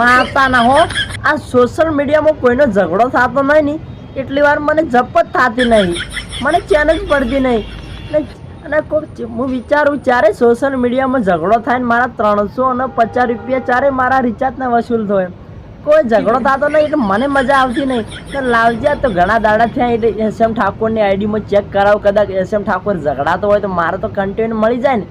માતા ના હો. આ સોશિયલ મીડિયામાં કોઈનો ઝઘડો થતો નહીં ની. એટલી વાર મને જપત થતી નહીં. મને ચેન જ પડતી નહીં. અને કોક હું વિચારું ચારે સોશિયલ મીડિયામાં ઝઘડો થાય ને મારા ત્રણસો અને પચાસ રૂપિયા ચારે મારા રિચાર્જને વસૂલ થાય કોઈ ઝઘડો થતો નહીં એટલે મને મજા આવતી નહીં. તો લાવજે તો ઘણા દાડા થયા એટલે એસ એમ ઠાકોરની આઈડીમાં ચેક કરાવું. કદાચ એસ એમ ઠાકોર ઝઘડાતો હોય તો મારે તો કન્ટેન્ટ મળી જાય ને.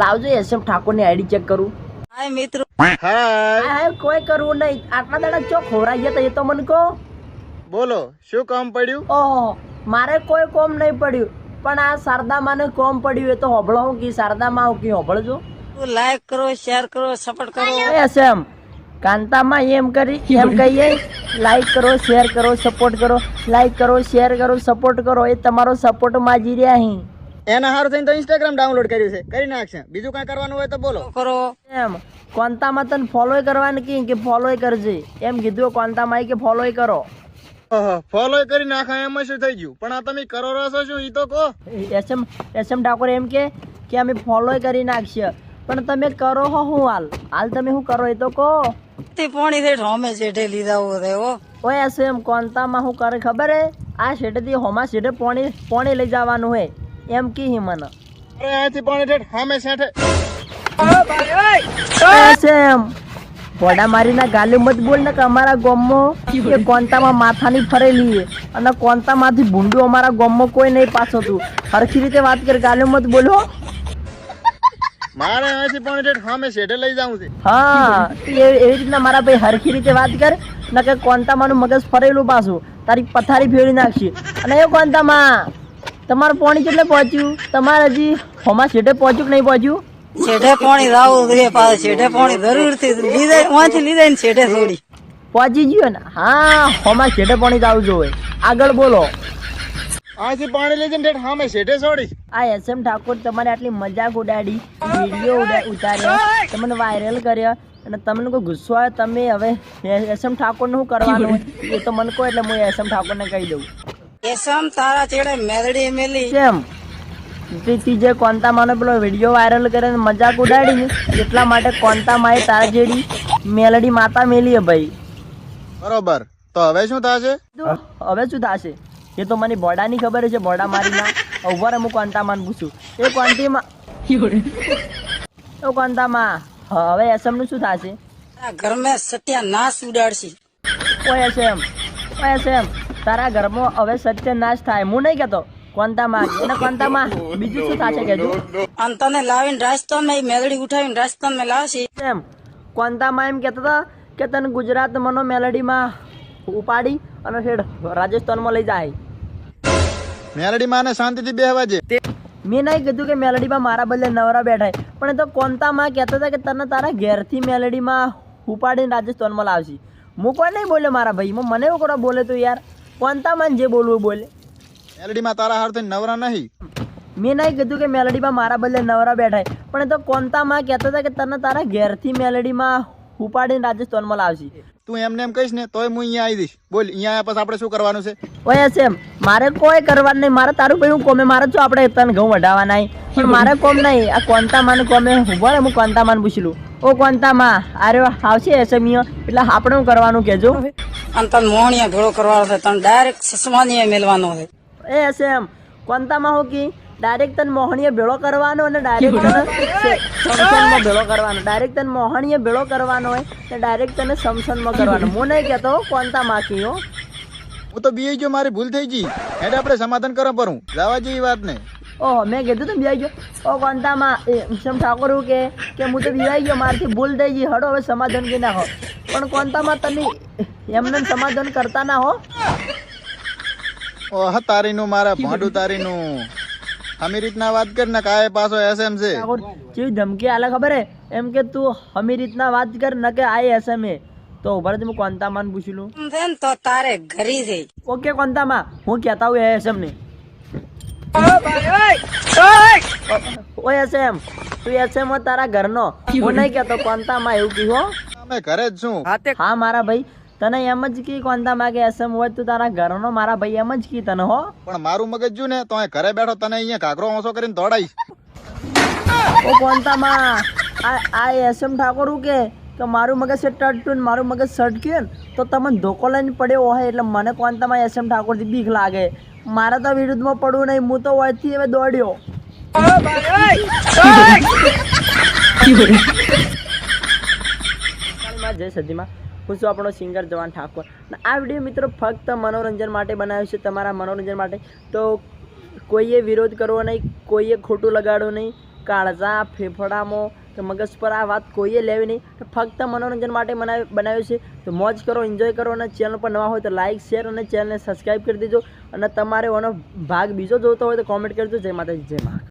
લાવજો એસ એમ ઠાકોરની આઈડી ચેક કરું. હાય મિત્રો. હાય. કોઈ કરવું નહીં. આટલા દાડા ચો ખોરાઈ ગયા એ તો મને કહો. બોલો શું કામ પડ્યું? ઓહો મારે કોઈ કોમ નહીં પડ્યું. પણ આ શારદામાને કોમ પડ્યું એ તો હોબળો હું કી શારદામાં હું કી હોબળજો લાઈક કરો શેર કરો સપોર્ટ કરો. એસ એમ. કાંતામાં એમ કરી એમ કહીએ લાઈક કરો શેર કરો સપોર્ટ કરો. લાઈક કરો શેર કરો સપોર્ટ કરો એ તમારો સપોર્ટ માજી રહ્યા અહીં એના હારું થઈને તો ઇન્સ્ટાગ્રામ ડાઉનલોડ કર્યું છે. કરી નાખશે. બીજું કાંઈ કરવાનું હોય તો બોલો. કરો. એમ. કોંતામાં તને ફોલોય કરવાનું કી કે ફોલોય કરજે. એમ કીધું કોંતામાં કે ફોલોય કરો. ફોલો કરી નાખા એમાં શું થઈ ગયું? પણ આ તમે કરો શું? ઈ તો કહો. એસએમ એસએમ ઠાકોર એમ કે કે અમે ફોલો કરી નાખશે પણ તમે કરો હો હું હાલ. હાલ તમે શું કરો એ તો કહો. તે પોણી થઈ હોમે શેઠે લીધા હોય હો. ઓ એસએમ કોંતામાં શું કરે ખબર હે? આ શેઠેથી હોમા શેઠે પોણી પોણી લઈ જવાનું હે. એમ કી હિ મને. અરે અહીંથી પોણી ઠેઠ સામે સેઠે એસએમ ભોડા મારીના ગાલી મત બોલ ને કે અમારા ગામમાં એ કોંતામાં માથાની ફરેલી છે. અને કોંતામાંથી ભૂંડું અમારા ગામમાં કોઈ નહીં પાછો તું હરખી રીતે વાત કર ગાલી મત બોલો મારે અહીંથી પાણી સામે સેઠે લઈ જવું છે. હા એ- એવી રીતના મારા ભાઈ હરખી રીતે વાત કર ન કે કોંતામાનું મગજ ફરેલું પાછું. તારી પથારી ફેરવી નાખશે. અને એ કોંતામાં તમારું પોણી કેટલે પહોંચ્યું? તમારે હજી હોમાં શેઠે પહોંચ્યું કે નહીં પહોંચ્યું? શેઠે પાણી રાવું રે પાછું પાણી જરૂરથી લીધે વાંચી લીધે ને શેઠે છોડી. પહોંચી ગયો ને? હા હોમાં શેઠે પાણી જવું. જોઈએ આગળ બોલો. અહીંથી પાણી લઈ જઈને ઠેઠ સામે સેઠે છોડી. આ એસ એમ ઠાકોર તમારે આટલી મજાક ઉડાડી વીડિયો ઉતાર્યો ઉતાર્યા તમને વાયરલ કર્યા અને તમને કોઈ ગુસ્સો આવે તમે હવે એસ એમ ઠાકોરનું શું કરવાનું એ તો મને કહો એટલે હું એસ એમ ઠાકોરને કહી દઉં. એસમ તારા ચેડે મેલડી મેલી. કેમ? પ્રીતિ જે કોંતામાનો પેલો વીડિયો વાયરલ કરે ને મજાક ઉડાડી એટલા માટે કોંતામાએ તારા જેડી મેલડી માતા મેલી હે ભાઈ. બરોબર. તો હવે શું થશે? હવે શું થશે? એ તો મને બોડાની ખબર છે બોડા મારી ના. ઉભર હું કોંતામાન પૂછું. એ કોંતીમાં એ કોંતામાં હવે એસએમનું શું થશે? તારા ઘરમાં સત્યા નાશ ઉડાડશી. ઓય એસએમ ઓય એસએમ તારા ઘરમાં હવે સત્યનાશ થાય. હું નહીં કહેતો કોંતામાં એને કોંતામાં બીજું શું થશે કેજો અને તને લાવીને રાજસ્થાનમાં મેલડી ઉઠાવીને રાજસ્થાનમાં લાવશી. એમ કોંતામાં એમ કહેતા હતા કે તને ગુજરાત મનો મેલડીમાં ઉપાડી અને છેડ રાજસ્થાનમાં લઈ જાય. મેલડી માને શાંતિથી બેહવા જે મેં નહીં કીધું કે મેલડીમાં મારા બદલે નવરા બેઠા પણ એ તો કોંતામાં કહેતા હતા કે તને તારા ઘેરથી મેલડીમાં ઉપાડીને રાજસ્થાનમાં લાવશે. હું કોઈ નહીં બોલ્યો મારા ભાઈ મને એવું કરો બોલે તો યાર. કોંતામાં જે બોલવું બોલે. મેલડી માં તારા હારું થઈને નવરા નહીં. મેં નહીં કીધું કે મેલડીમાં મારા બદલે નવરા બેઠા પણ એ તો કોંતામાં કહેતા હતા કે તને તારા ઘેરથી મેલડીમાં ઉપાડીને રાજસ્થાનમાં લાવશી. તું એમને એમ કહીશ ને તોય હું અહીંયા આવી દઈશ બોલ અહીંયા આવ્યા પછી આપણે શું કરવાનું છે? ઓય એમ મારે કોઈ કરવાનું નહીં. મારે તારું ભાઈ હું કોમે મારે જો આપણે તને ઘઉં વઢાવવાના નહીં પણ મારે કોમ નહીં. આ કોંતામાન કોમે ઊભો હું કોંતામાન પૂછલું ઓ કોંતામાં અરે આવશે એસએમઈઓ એટલે આપણે કરવાનું કેજો અને તને મોહણીયા ભેળો કરવાનો છે. તને ડાયરેક્ટ સસમાનીએ મેલવાનો છે. એ એસએમ. કોનતામાં હું કી? ડાયરેક્ટ તને મોહણીએ ભેળો કરવાનો અને ડાયરેક્ટ તને સમસનમાં ભેળો કરવાનો. ડાયરેક્ટ તને મોહણીએ ભેળો કરવાનો હોય તો ડાયરેક્ટ તને સમસનમાં કરવાનો. હું નહીં કહેતો કોનતા કી હો. હું તો બીઆઈ ગયો મારી ભૂલ થઈ ગઈ. એટલે આપણે સમાધાન કરવા પર હું જવા જેવી વાત નહીં. ઓહો મેં કીધું તું બીઆઈ ગયો ઓ. કોંતામાં એ સમ ઠાકોર કે કે હું તો બિવાઈ ગયો મારથી ભૂલ થઈ ગઈ. હડો હવે સમાધાન કરી નાખો. પણ કોંતામાં તમે એમને સમાધાન કરતા ના હો. ઓહ તારીનું મારા ભાંડું તારીનું. હમી રીતના વાત કર ને કાય પાછો એસએમ છે કેવી ધમકી? આલે ખબર હે? એમ કે તું હમી રીતના વાત કર ને કે આ એસએમ એ તો ઊભા રહેજે, હું કોંતામાં પૂછી લઉં. એમ ને તો તારે ઘરી થઈ ઓકે કોંતામાં. હું કહેતા હું એસએમ ને. ઓય એસએમ તું એસએમ હો તારા ઘરનો. હું નહીં કહેતો કોંતામાં એવું કહ્યું હો. અમે ઘરે જ છું. હા મારા ભાઈ. તને એમ જ કી કોંતામાં કે એસએમ હોય તું તારા ઘરનો મારા ભાઈ એમ જ કી તને હો? પણ મારું મગજ જો ને તો અહીં ઘરે બેઠો તને અહીંયા ઘાઘરો ઓછો કરીને દોડાઈશ. ઓ કોંતામાં આ આ એસએમ ઠાકોર કે કે મારું મગજ છે ટટ્ટું ને મારું મગજ સટક્યું ને તો તમે ધોકો લઈને પડ્યો હોય એટલે મને કોંતામાં એસએમ એસ એમ ઠાકોરથી બીક લાગે. મારે તો વિરુદ્ધમાં પડવું નહીં હું તો હોયથી હવે દોડ્યો. જય સદીમાં હું છું આપણો સિંગર જવાન ઠાકોર. આ વીડિયો મિત્રો ફક્ત મનોરંજન માટે બનાવ્યો છે, તમારા મનોરંજન માટે. તો કોઈએ વિરોધ કરવો નહીં, કોઈએ ખોટું લગાડવું નહીં કાળજા ફેફડામાં, કે મગજ પર આ વાત કોઈએ લેવી નહીં. ફક્ત મનોરંજન માટે બનાવ, બનાવ્યું છે. તો મોજ કરો એન્જોય કરો અને ચેનલ પર નવા હોય તો લાઇક શેર અને ચેનલને સબસ્ક્રાઈબ કરી દેજો. અને તમારે એનો ભાગ બીજો જોતો હોય તો કોમેન્ટ કરજો. જય માતાજી, જય મા.